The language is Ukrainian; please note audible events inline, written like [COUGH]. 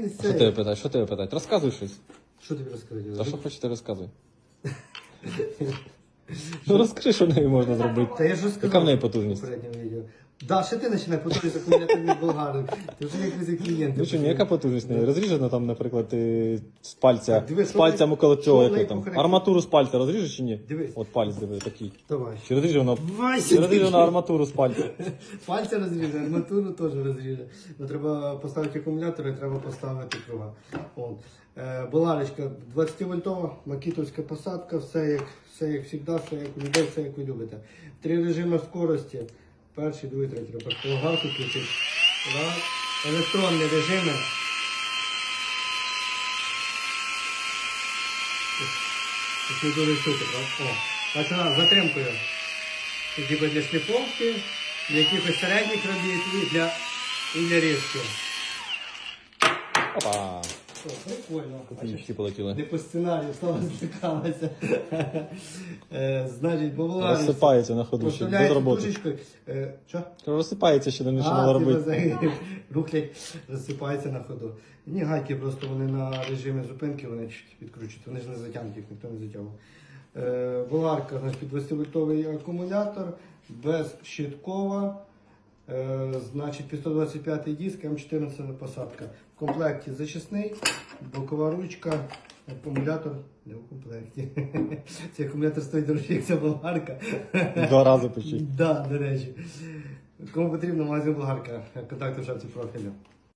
не Що тебе питають? Що тебе питають? Розказуй щось. Що тобі розказати? Та що хочете, розказуй. [LAUGHS] Ну розкажи, що нею можна зробити. Та я ж розказав. Яка в неї потужність? в попередньому відео. Да, ще ти починай потужність акумулятор від болгари. Ти вже як клієнти. Ну що, яка потужність неї? Розріжена там, наприклад, ти з пальця, дивись, з пальцем що около в цього, неї який там, конкретно? арматуру з пальця розріжеш чи ні? Дивись. От палець диви, такий. Давай. Чи розріжена, Вася, чи розріжена арматуру з пальця? [LAUGHS] Пальця розріже, арматуру теж розріже. Ну, треба поставити акумулятор і треба поставити круга. От. Е, Боларочка 20 вольтова, макітовська посадка, все як, все як завжди, все як у людей, все як ви любите. Три режими скорості. Перший, другий, третій. Просто галку включити. Раз. Електронні режими. Це дуже супер. О, так, затримкою. Типу для шліфовки, для якихось середніх робіт і для, і для різки. Опа! О, прикольно. Копійки полетіли. Не по сценарію, слава [LAUGHS] злякалася. Е, Значить, бувало. Розсипається на ходу ще, без роботи. Е, Що? Розсипається ще не починала робити. рухлять, розсипається на ходу. Ні, гайки просто вони на режимі зупинки, вони відкручують, вони ж не затягнуті, їх ніхто не затягував. Е, Боларка, значить, 20-вольтовий акумулятор, безщиткова, значить, під 125 диск, М14 посадка. В комплекті зачисний, бокова ручка, акумулятор не в комплекті. [LAUGHS] Цей акумулятор стоїть дорожче, як ця болгарка. Два рази почти. [LAUGHS] Да, до речі. Кому потрібно, магазин болгарка. Контакти в шапці профілю.